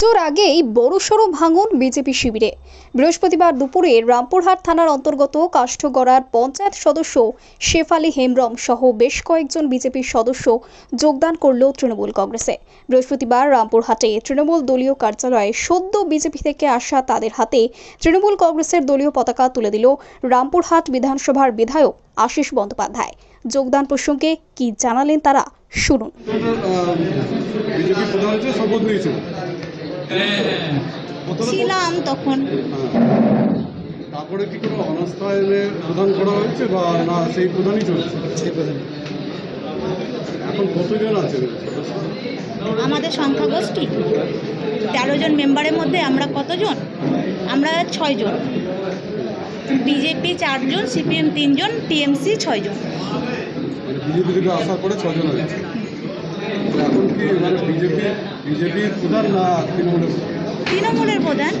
পুজোর আগেই বড়সড় ভাঙন বিজেপি শিবিরে। বৃহস্পতিবার দুপুরে রামপুরহাট থানার অন্তর্গত কাষ্ঠগড়ার পঞ্চায়েত সদস্য শেফালি হেমব্রম সহ বেশ কয়েকজন বিজেপির সদস্য যোগদান করল তৃণমূল কংগ্রেসে। বৃহস্পতিবার রামপুরহাটে তৃণমূল দলীয় কার্যালয়ে সদ্য বিজেপি থেকে আসা তাদের হাতে তৃণমূল কংগ্রেসের দলীয় পতাকা তুলে দিল রামপুরহাট বিধানসভার বিধায়ক আশিস বন্দ্যোপাধ্যায়। যোগদান প্রসঙ্গে কি জানালেন তারা, শুনুন। ছিলাম তখন। হ্যাঁ। তারপরে কি কোনো অনাস্থা এনে প্রদান করা হয়েছে বা না সেই প্রধানই চলছে? এখন কতজন আছে? আমাদের সংখ্যাগোষ্ঠী তেরো জন মেম্বারের মধ্যে আমরা কতজন? আমরা ছয়জন বিজেপি চারজন সিপিএম তিনজন টিএমসি ছয়জন মানে বিজেপি থেকে আসার পরে ছজন হয়েছে। তো এখন কি মানে বিজেপি বিজেপির প্রধান না তৃণমূলের প্রধান? তৃণমূলের প্রধান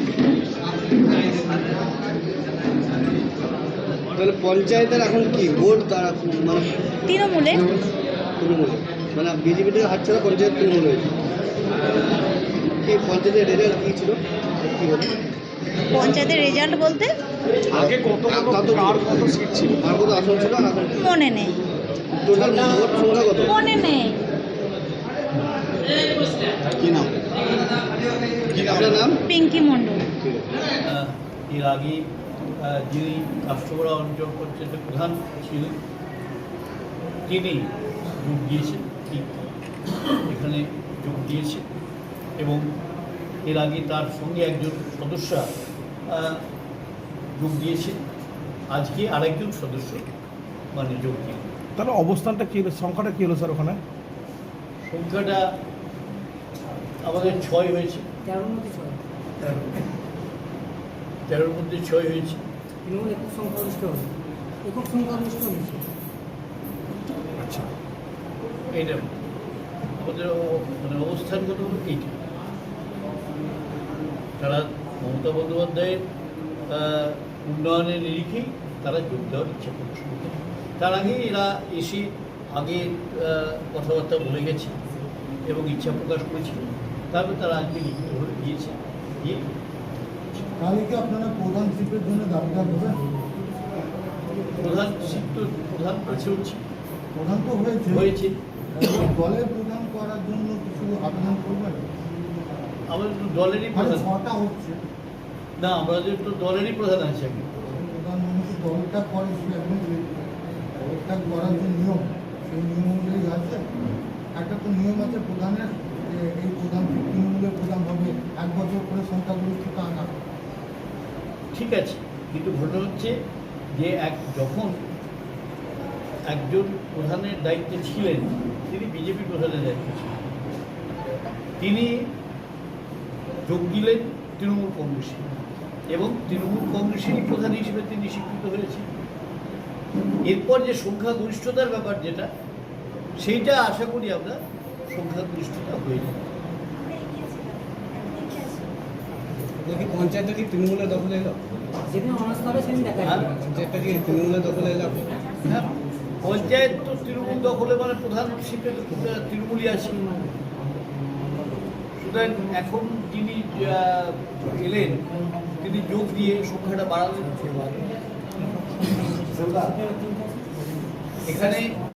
তাহলে পঞ্চায়েতের এখন কি? ভোট তারা মানে তৃণমূলে। তৃণমূলে। মানে বিজেপি থেকে হাত ছাড়া পঞ্চায়েত তৃণমূল হয়েছে। কি পঞ্চায়েতের রেজাল্ট কী ছিল? কী হলো পঞ্চায়েতের রেজাল্ট বলতে? আগে কত কত কার কত সিট ছিল? আর কত আসন ছিল এখন? মনে নেই। টোটাল ভোট সংখ্যা কত? মনে নেই। কি নাম? আপনার নাম? পিঙ্কি মণ্ডল। এর আগে যিনি কাষ্টগড়া অঞ্চল পঞ্চায়েতের প্রধান ছিলেন তিনি যোগ দিয়েছেন এখানে যোগ দিয়েছেন এবং এর আগে তার সঙ্গে একজন সদস্য যোগ দিয়েছেন আজকে আরেকজন সদস্য মানে যোগ দিলেন তাহলে অবস্থানটা কী হলো? সংখ্যাটা কী হলো স্যার ওখানে? সংখ্যাটা আমাদের ছয় হয়েছে। তেরোর মধ্যে ছয়। হয়েছে। আচ্ছা। এইটা আমাদের মানে অবস্থানগত এইটা। তারা মমতা বন্দ্যোপাধ্যায়ের উন্নয়নের নিরিখেই তারা যোগ দেওয়ার ইচ্ছা প্রকাশ তার আগে এরা এসে আগে কথাবার্তা বলে গেছে এবং ইচ্ছা প্রকাশ করেছিল। তারপর তারা আজকে লিখিতভাবে দিয়েছে দিয়ে তাহলে কি আপনারা প্রধান শিল্পের জন্য দাবিদার দেবেন প্রধান সিদ্ধ প্রধান আছে হচ্ছে। প্রধান তো হয়েছে। হয়েছে। দলের প্রধান করার জন্য কিছু আবেদন করবেন? আমাদের তো দলেরই মানে প্রধান। ছটা হচ্ছে। না আমাদের তো দলেরই প্রধান আছে এখন। প্রধানমন্ত্রী দলটা করে সে একদম দলটা করার যে নিয়ম সেই নিয়ম অনুযায়ী আছে। একটা তো নিয়ম আছে প্রধানের যে এই প্রধান তৃণমূলের প্রধান হবে, এক বছর করে সংখ্যাগরিষ্ঠতা আনা ঠিক আছে, কিন্তু ঘটনা হচ্ছে যে এক যখন একজন প্রধানের দায়িত্বে ছিলেন, তিনি বিজেপি প্রধানের দায়িত্বে ছিলেন। তিনি যোগ দিলেন তৃণমূল কংগ্রেসে এবং তৃণমূল কংগ্রেসেরই প্রধান হিসেবে তিনি স্বীকৃত হয়েছেন। এরপর যে সংখ্যাগরিষ্ঠতার ব্যাপার যেটা, সেইটা আশা করি আমরা সংখ্যাগরিষ্ঠতা হয়ে যাবে দেখি পঞ্চায়েতটা কি তৃণমূলের দখলে এলো? হ্যাঁ? পঞ্চায়েতটা কি তৃণমূলের দখলে এলো? হ্যাঁ পঞ্চায়েত তো তৃণমূল দখলে মানে প্রধান শিল্পে তৃণমূলই আছে। সুতরাং এখন যিনি আহ, এলেন তিনি যোগ দিয়ে সংখ্যাটা বাড়ালেন। এখানে